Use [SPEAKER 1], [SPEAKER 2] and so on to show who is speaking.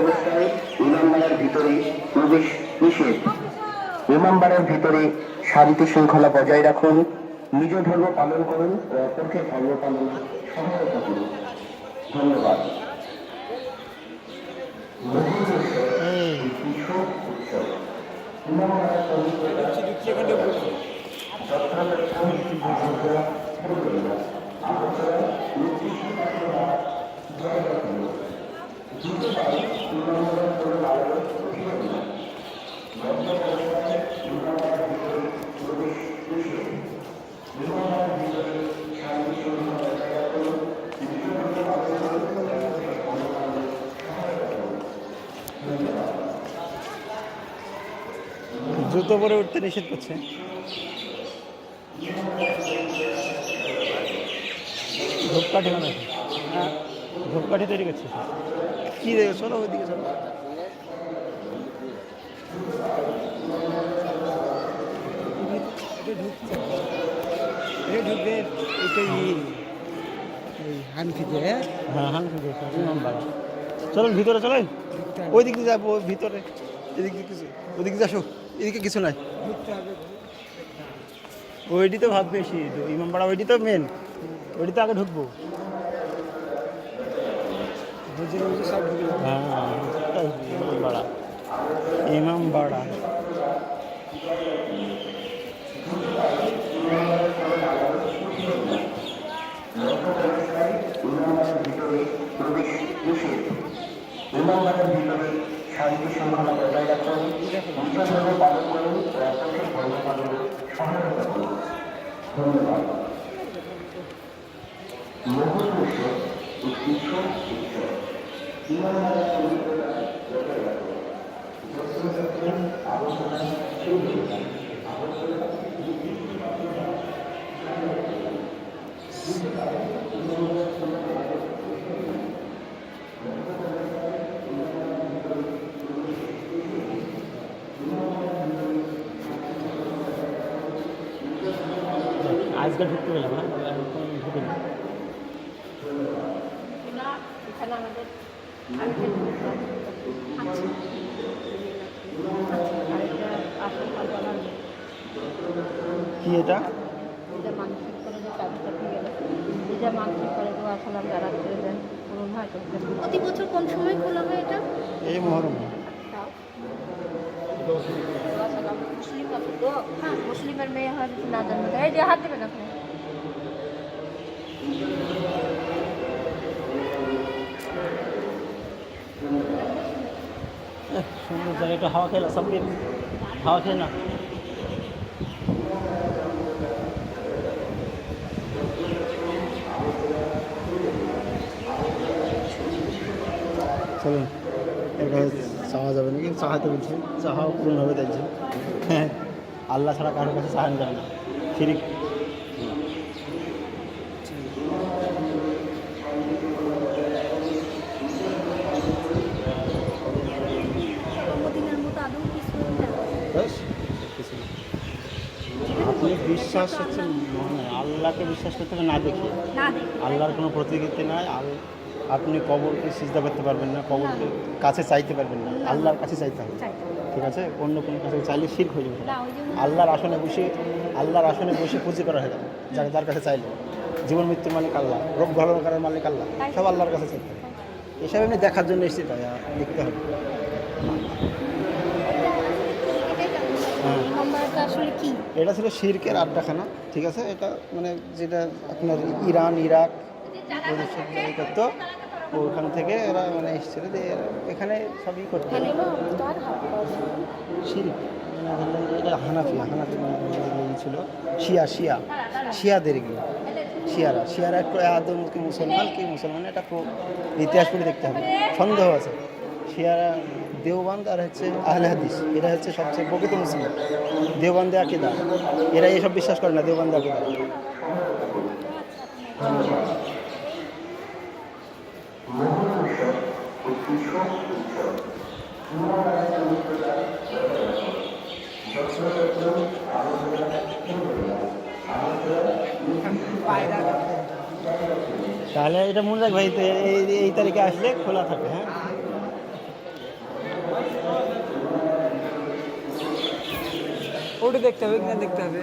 [SPEAKER 1] অবস্থায় ইমামবাড়ার ভিতরে প্রবেশ ভিতরে শান্তি শৃঙ্খলা বজায় রাখুন। নিজ ধর্ম পালন করুন অপরকে ধর্ম পালনে সহায়তা করুন। ধন্যবাদ।
[SPEAKER 2] জুতো পরে উঠতে নিষেধ করছে। ধূপকাঠি বানাচ্ছে হ্যাঁ। ধূপকাঠি তৈরি করছে কি দেখো চলো ওইদিকে চলো
[SPEAKER 3] ঢুকবে এটা হানফিতে
[SPEAKER 2] হ্যাঁ? হ্যাঁ বাড়ি চলুন ভিতরে চলেন। ওই দিক দিয়ে যাব ভিতরে। এদিক দিয়ে কিছু ওদিক দিয়ে আসো এদিকে কিছু নাই। ওইটি তো ভাব বেশি তো ইমামবাড়া ওইটি তো মেন ওইটি তো আগে ঢুকবো। হ্যাঁ ইমামবাড়া ইমামবাড়া
[SPEAKER 1] ইমামবাড়ার ভিতরে শান্তি শৃঙ্খলা বজায় রাখুন ধর্ম পালন করুন অপরকে ধর্ম পালনে সহায়তা করুন। ধন্যবাদ। মুহুর্মুষ উৎকৃষ্ট উৎসব ইমামবাড়ার পবিত্রতা আলোচনা শুরু করুন
[SPEAKER 2] আজকে ঢুকতে পেলাম হ্যাঁ ঢুকে না
[SPEAKER 4] আচ্ছা আসল
[SPEAKER 2] কি এটা?
[SPEAKER 4] মানসিক করে যে গেলে যেটা মানসিক করে তো ছেড়ে দেন পূরণ হয়
[SPEAKER 5] প্রতি বছর কোন সময় খোলা হয় এটা?
[SPEAKER 2] এই মহরম।
[SPEAKER 4] তাও আসলাম মুসলিম তো মুসলিমের মেয়ে হয় না জানবে এই যে হাত দেবেন আপনি
[SPEAKER 2] সুন্দর জায়গা একটু হাওয়া খেলা সব হাওয়া খেয়ে না চলুন চাওয়া যাবে নাকি? চাহাতে বলছে চাহাও পূরণ হবে দেখছে হ্যাঁ আল্লাহ ছাড়া কারোর কাছে চাহানো যাবে না।
[SPEAKER 5] না
[SPEAKER 2] ব্যাস, আপনি বিশ্বাস হচ্ছে মানে আল্লাহকে বিশ্বাস করতে হবে না দেখে। আল্লাহর কোনো প্রতিকৃতি নাই আল আপনি কবরকে সিজদা করতে পারবেন না কবরকে কাছে চাইতে পারবেন না আল্লাহর কাছে চাইতে হবে। ঠিক আছে? অন্য কোনো কাছে চাইলে শির হয়ে যাবে। আল্লাহর আসনে বসে আল্লাহর আসনে বসে পুঁজি করা হয়ে যাবে যাকে যার কাছে চাইলে। জীবন মৃত্যুর মালিক আল্লাহ রোগ ভালো করার মালিক আল্লাহ সব আল্লাহর কাছে চাইতে হবে। এসব এমনি দেখার জন্য এসেছি তাই দেখতে হবে। হ্যাঁ। এটা ছিল শিরকের আড্ডাখানা ঠিক আছে? এটা মানে যেটা আপনার ইরান ইরাক ওদের সব জায়গায় করতো ওখান থেকে এরা মানে এসেছিল যে এখানে সবই করতো যে এটা হানাফি হানাফি ছিল। শিয়া শিয়া। শিয়াদের এগুলো শিয়ারা। শিয়ারা একটু আদম কি মুসলমান কি মুসলমান এটা ইতিহাস পড়ে দেখতে হবে। সন্দেহ আছে। শিয়ারা দেওবান্দ আর হচ্ছে আহলে হাদিস। এরা হচ্ছে সবচেয়ে প্রকৃত মুসলিম দেওবান্দে আকিদা। এরা এসব বিশ্বাস করে না দেওবান্দে আকিদা। তাহলে এটা মনে রাখবে এই এই- তারিখে আসলে খোলা থাকে হ্যাঁ?
[SPEAKER 3] ওটা দেখতে হবে দেখতে হবে।